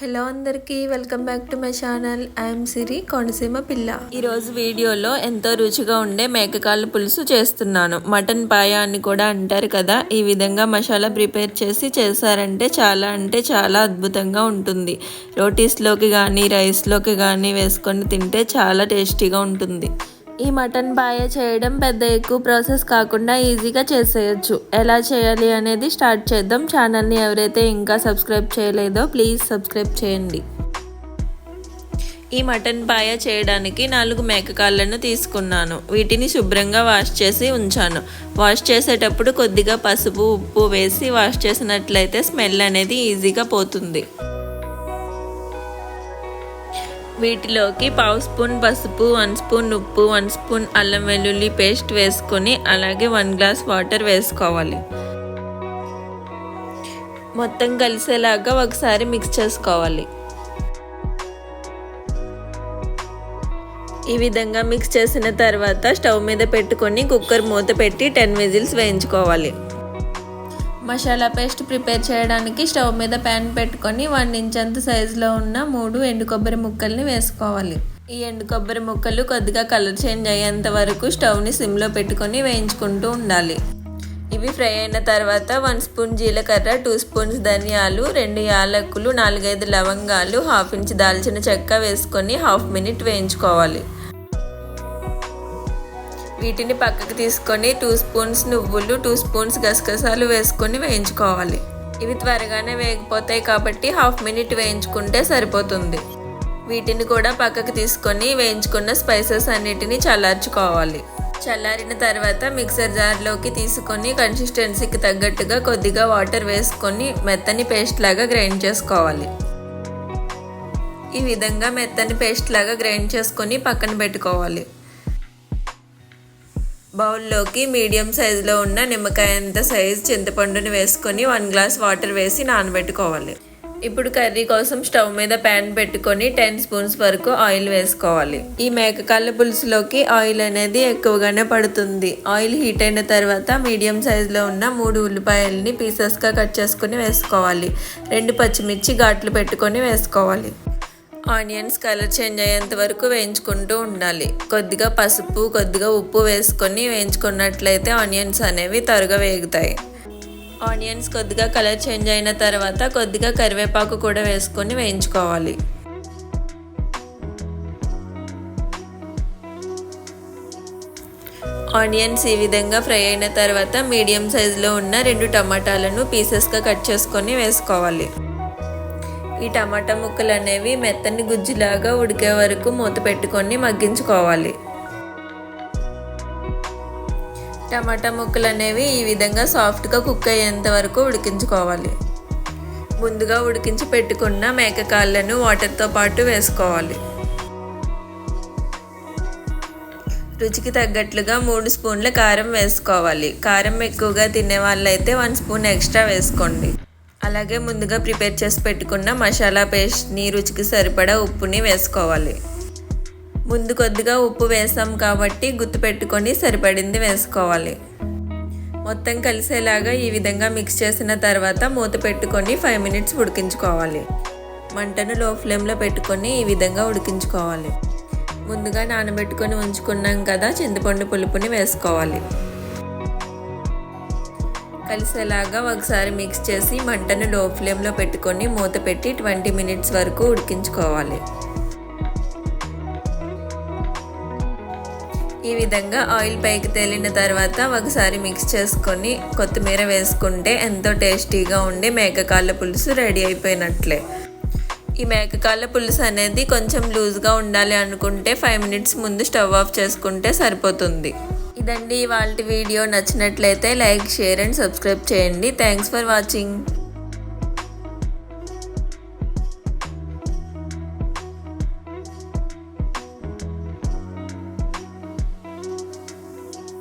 Hello అందరికీ welcome back to my channel. I'm Siri Konaseema పిల్ల. ఈరోజు వీడియోలో ఎంతో రుచిగా ఉండే మేకకాళ్ళ పులుసు చేస్తున్నాను. మటన్ పాయ అని కూడా అంటారు కదా ఈ విధంగా మసాలా ప్రిపేర్ చేసి చేశారంటే చాలా అంటే చాలా అద్భుతంగా ఉంటుంది. రోటీస్లోకి కానీ రైస్లోకి కానీ వేసుకొని తింటే చాలా టేస్టీగా ఉంటుంది. ఈ మటన్ పాయ చేయడం పెద్ద ఎక్కువ ప్రాసెస్ కాకుండా ఈజీగా చేసేయచ్చు. ఎలా చేయాలి అనేది స్టార్ట్ చేద్దాం. ఛానల్ని ఎవరైతే ఇంకా సబ్స్క్రైబ్ చేయలేదో ప్లీజ్ సబ్స్క్రైబ్ చేయండి. ఈ మటన్ పాయ చేయడానికి నాలుగు మేకకాళ్ళను తీసుకున్నాను. వీటిని శుభ్రంగా వాష్ చేసి ఉంచాను. వాష్ చేసేటప్పుడు కొద్దిగా పసుపు ఉప్పు వేసి వాష్ చేసినట్లయితే స్మెల్ అనేది ఈజీగా పోతుంది. వీటిలోకి పావు స్పూన్ పసుపు వన్ స్పూన్ ఉప్పు వన్ స్పూన్ అల్లం వెల్లుల్లి పేస్ట్ వేసుకొని అలాగే వన్ గ్లాస్ వాటర్ వేసుకోవాలి. మొత్తం కలిసేలాగా ఒకసారి మిక్స్ చేసుకోవాలి. ఈ విధంగా మిక్స్ చేసిన తర్వాత స్టవ్ మీద పెట్టుకొని కుక్కర్ మూత పెట్టి టెన్ విజిల్స్ వేయించుకోవాలి. మసాలా పేస్ట్ ప్రిపేర్ చేయడానికి స్టవ్ మీద ప్యాన్ పెట్టుకొని వన్ ఇంచ్ అంత సైజులో ఉన్న మూడు ఎండు కొబ్బరి ముక్కల్ని వేసుకోవాలి. ఈ ఎండు కొబ్బరి ముక్కలు కొద్దిగా కలర్ చేంజ్ అయ్యేంత వరకు స్టవ్ని సిమ్లో పెట్టుకొని వేయించుకుంటూ ఉండాలి. ఇవి ఫ్రై అయిన తర్వాత వన్ స్పూన్ జీలకర్ర టూ స్పూన్స్ ధనియాలు రెండు యాలకులు నాలుగైదు లవంగాలు హాఫ్ ఇంచ్ దాల్చిన చెక్క వేసుకొని హాఫ్ మినిట్ వేయించుకోవాలి. వీటిని పక్కకు తీసుకొని టూ స్పూన్స్ నువ్వులు టూ స్పూన్స్ గసగసాలు వేసుకొని వేయించుకోవాలి. ఇవి త్వరగానే వేగిపోతాయి కాబట్టి హాఫ్ మినిట్ వేయించుకుంటే సరిపోతుంది. వీటిని కూడా పక్కకు తీసుకొని వేయించుకున్న స్పైసెస్ అన్నిటిని చల్లార్చుకోవాలి. చల్లారిన తర్వాత మిక్సర్ జార్లోకి తీసుకొని కన్సిస్టెన్సీకి తగ్గట్టుగా కొద్దిగా వాటర్ వేసుకొని మెత్తని పేస్ట్ లాగా గ్రైండ్ చేసుకోవాలి. ఈ విధంగా మెత్తని పేస్ట్ లాగా గ్రైండ్ చేసుకొని పక్కన పెట్టుకోవాలి. బౌల్లోకి మీడియం సైజులో ఉన్న నిమ్మకాయ అంత సైజు చింతపండుని వేసుకొని వన్ గ్లాస్ వాటర్ వేసి నానబెట్టుకోవాలి. ఇప్పుడు కర్రీ కోసం స్టవ్ మీద ప్యాన్ పెట్టుకొని టెన్ స్పూన్స్ వరకు ఆయిల్ వేసుకోవాలి. ఈ మేకకాళ్ళ పులుసులోకి ఆయిల్ అనేది ఎక్కువగానే పడుతుంది. ఆయిల్ హీట్ అయిన తర్వాత మీడియం సైజులో ఉన్న మూడు ఉల్లిపాయలని పీసెస్గా కట్ చేసుకుని వేసుకోవాలి. రెండు పచ్చిమిర్చి ఘాట్లు పెట్టుకొని వేసుకోవాలి. ఆనియన్స్ కలర్ చేంజ్ అయ్యేంత వరకు వేయించుకుంటూ ఉండాలి. కొద్దిగా పసుపు కొద్దిగా ఉప్పు వేసుకొని వేయించుకున్నట్లయితే ఆనియన్స్ అనేవి త్వరగా వేగుతాయి. ఆనియన్స్ కొద్దిగా కలర్ చేంజ్ అయిన తర్వాత కొద్దిగా కరివేపాకు కూడా వేసుకొని వేయించుకోవాలి. ఆనియన్స్ ఈ విధంగా ఫ్రై అయిన తర్వాత మీడియం సైజులో ఉన్న రెండు టమాటాలను పీసెస్గా కట్ చేసుకొని వేసుకోవాలి. ఈ టమాటా ముక్కలు అనేవి మెత్తని గుజ్జులాగా ఉడికే వరకు మూత పెట్టుకొని మగ్గించుకోవాలి. టమాటా ముక్కలు అనేవి ఈ విధంగా సాఫ్ట్గా కుక్ అయ్యేంత వరకు ఉడికించుకోవాలి. ముందుగా ఉడికించి పెట్టుకున్న మేకకాళ్ళను వాటర్తో పాటు వేసుకోవాలి. రుచికి తగ్గట్లుగా మూడు స్పూన్ల కారం వేసుకోవాలి. కారం ఎక్కువగా తినే వాళ్ళైతే వన్ స్పూన్ ఎక్స్ట్రా వేసుకోండి. అలాగే ముందుగా ప్రిపేర్ చేసి పెట్టుకున్న మసాలా పేస్ట్ని రుచికి సరిపడా ఉప్పుని వేసుకోవాలి. ముందు కొద్దిగా ఉప్పు వేసాం కాబట్టి గుర్తుపెట్టుకొని సరిపడింది వేసుకోవాలి. మొత్తం కలిసేలాగా ఈ విధంగా మిక్స్ చేసిన తర్వాత మూత పెట్టుకొని ఫైవ్ మినిట్స్ ఉడికించుకోవాలి. మంటను లో ఫ్లేమ్లో పెట్టుకొని ఈ విధంగా ఉడికించుకోవాలి. ముందుగా నానబెట్టుకొని ఉంచుకున్నాం కదా చింతపండు పులుపుని వేసుకోవాలి. కలిసేలాగా ఒకసారి మిక్స్ చేసి మంటను లో ఫ్లేమ్లో పెట్టుకొని మూత పెట్టి ట్వంటీ మినిట్స్ వరకు ఉడికించుకోవాలి. ఈ విధంగా ఆయిల్ పైకి తేలిన తర్వాత ఒకసారి మిక్స్ చేసుకొని కొత్తిమీర వేసుకుంటే ఎంతో టేస్టీగా ఉండే మేకకాళ్ళ పులుసు రెడీ అయిపోయినట్లే. ఈ మేకకాళ్ళ పులుసు అనేది కొంచెం లూజ్గా ఉండాలి అనుకుంటే ఫైవ్ మినిట్స్ ముందు స్టవ్ ఆఫ్ చేసుకుంటే సరిపోతుంది. ఇదండి వాళ్ళ వీడియో నచ్చినట్లయితే లైక్ షేర్ అండ్ సబ్స్క్రైబ్ చేయండి. Thanks for watching.